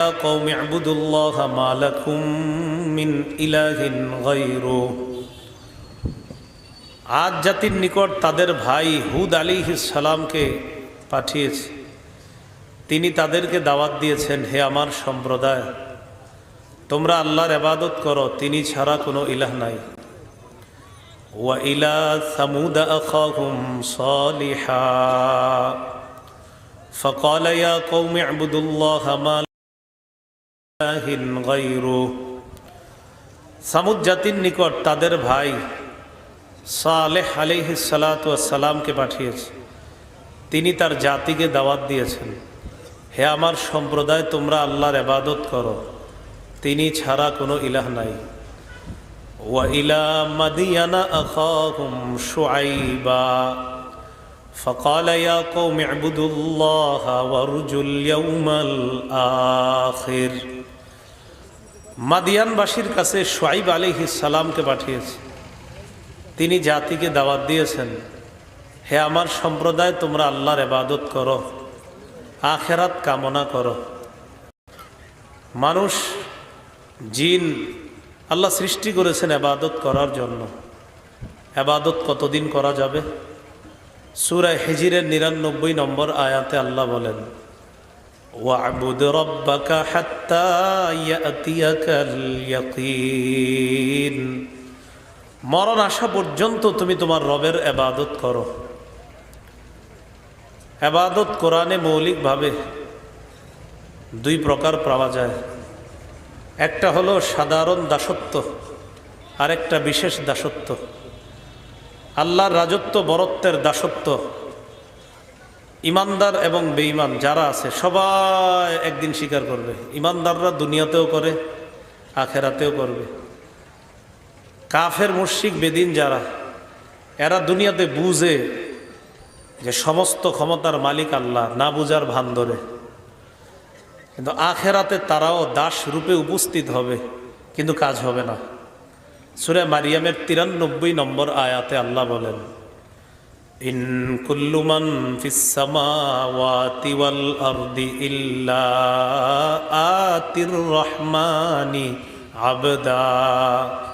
يا قوم اعبدوا الله ما لكم من إله غيره আজ জাতির নিকট তাদের ভাই হুদ আলী সালামকে পাঠিয়েছে তিনি তাদেরকে দাওয়াত দিয়েছেন হে আমার সম্প্রদায় তোমরা আল্লাহর এবাদত করো তিনি ছাড়া কোনো ইলাহ নাই ওয়া ইলা সামুদ আখাহুম সালিহা فقال يا قوم اعبدوا الله ما إله غيره সামুদ জাতির নিকট তাদের ভাই সালেহ আলিহি সালাতামকে পাঠিয়েছে তিনি তার জাতিকে দাওয়াত দিয়েছেন হে আমার সম্প্রদায় তোমরা আল্লাহর এবাদত করো তিনি ছাড়া কোনো ইলাহ নাই ওয়া ইলা মাদিয়ানা আখাহুম শুআইবা فقال يا قوم اعبدوا الله وارجوا اليوم الآخر মাদিয়ানবাসীর কাছে সোয়াইব আলিহি সালামকে পাঠিয়েছে। তিনি জাতিকে দাওয়াত দিয়েছেন, হে আমার সম্প্রদায়, তোমরা আল্লাহর এবাদত করো, আখেরাত কামনা করো। মানুষ, জিন আল্লাহ সৃষ্টি করেছেন এবাদত করার জন্য। এবাদত কতদিন করা যাবে? সুরা হেজিরের নিরানব্বই নম্বর আয়াতে আল্লাহ বলেন ওয়াবুদ রব্বাকা হাত্তা ইয়াতিয়াকাল ইয়াকিন মরণ আসা পর্যন্ত তুমি তোমার রবের এবাদত করো। এবাদত কোরআনে মৌলিকভাবে দুই প্রকার পাওয়া যায়। একটা হলো সাধারণ দাসত্ব আর একটা বিশেষ দাসত্ব। আল্লাহর রাজত্ব বরত্বের দাসত্ব। ইমানদার এবং বেঈমান যারা আছে, সবাই একদিন স্বীকার করবে। ইমানদাররা দুনিয়াতেও করে, আখেরাতেও করবে। কাফের মুশিক বেদিন যারা, এরা দুনিয়াতে বুঝে যে সমস্ত ক্ষমতার মালিক আল্লাহ, না বুঝার ভান ধরে। কিন্তু আখেরাতে তারাও দাস রূপে উপস্থিত হবে, কিন্তু কাজ হবে না। সুরে মারিয়ামের তিরানব্বই নম্বর আয়াতে আল্লাহ বলেন إن كل من في السماوات والأرض إلا آتي الرحمن عبداً.